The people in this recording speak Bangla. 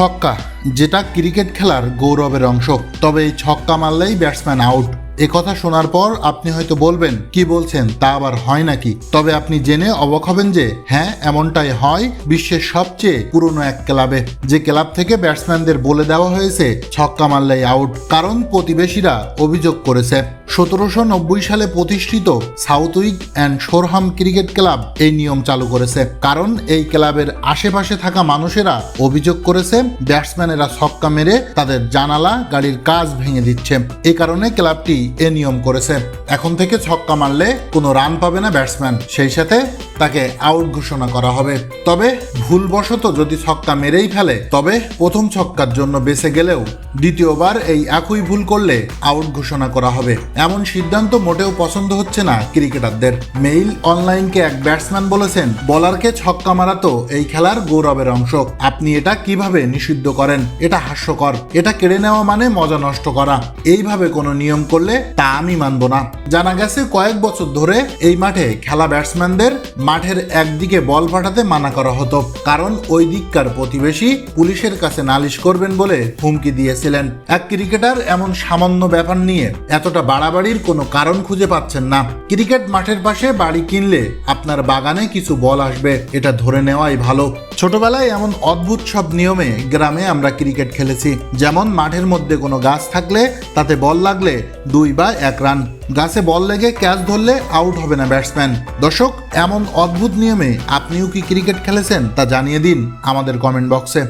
ছক্কা। যেটা ক্রিকেট খেলার গৌরবের অংশ। তবে এই ছক্কা মারলেই ব্যাটসম্যান আউট। কথা শোনার পর আপনি হয়তো বলবেন, কি বলছেন? তা আবার হয় নাকি? তবে আপনি জেনে অবাক হবেন যে হ্যাঁ এমনটাই হয় বিশ্বের সবচেয়ে পুরনো এক ক্লাবে। যে ক্লাব থেকে ব্যাটসম্যানদের বলে দেওয়া হয়েছে, ছক্কা মারলেই আউট, কারণ প্রতিবেশীরা অভিযোগ করেছে। সতেরোশো নব্বই সালে প্রতিষ্ঠিত Southwick and Shoreham cricket club এই নিয়ম চালু করেছে। কারণ এই ক্লাবের আশেপাশে থাকা মানুষেরা অভিযোগ করেছে ব্যাটসম্যানেরা ছক্কা মেরে তাদের জানালা, গাড়ির কাজ ভেঙে দিচ্ছে। এ কারণে ক্লাবটি এ নিয়ম করেছে। এখন থেকে ছক্কা মারলে কোনো রান পাবে না ব্যাটসম্যান। সেই সাথে তাকে আউট ঘোষণা করা হবে। তবে ভুলবশত যদি ছক্কা মেরেই ফেলে, তবে প্রথম ছক্কার জন্য বেঁচে গেলেও দ্বিতীয়বার এই একই ভুল করলে আউট ঘোষণা করা হবে। এমন সিদ্ধান্ত মোটেও পছন্দ হচ্ছে না ক্রিকেটারদের। মেইল অনলাইনকে এক ব্যাটসম্যান বলেছেন, বলারকে ছক্কা মারা তো এই খেলার গৌরবের অংশ। আপনি এটা কীভাবে নিষিদ্ধ করেন? এটা হাস্যকর। এটা কেড়ে নেওয়া মানে মজা নষ্ট করা। এইভাবে কোনো নিয়ম করলে তা আমি মানব না। জানা গেছে, কয়েক বছর ধরে এই মাঠে খেলা ব্যাটসম্যানদের মাঠের একদিকে বল পাঠাতে মানা করা হতো। কারণ ওই দিককার প্রতিবেশী পুলিশের কাছে নালিশ করবেন বলে হুমকি দিয়েছিলেন। এক ক্রিকেটার এমন সামান্য ব্যাপার নিয়ে এতটা বাড়াবাড়ির কোনো কারণ খুঁজে পাচ্ছেন না। ক্রিকেট মাঠের পাশে বাড়ি কিনলে আপনার বাগানে কিছু বল আসবে। এটা ধরে নেওয়াই ভালো। ছোটবেলায় এমন অদ্ভুত সব নিয়মে গ্রামে আমরা ক্রিকেট খেলেছি। যেমন মাঠের মধ্যে কোনো গাছ থাকলে তাতে বল লাগলে দুই বা এক রান। গাছে বল লেগে ক্যাচ ধরলে আউট হবে না ব্যাটসম্যান। দর্শক, এমন অদ্ভুত নিয়মে আপনিও কি ক্রিকেট খেলেছেন তা জানিয়ে দিন আমাদের কমেন্ট বক্সে।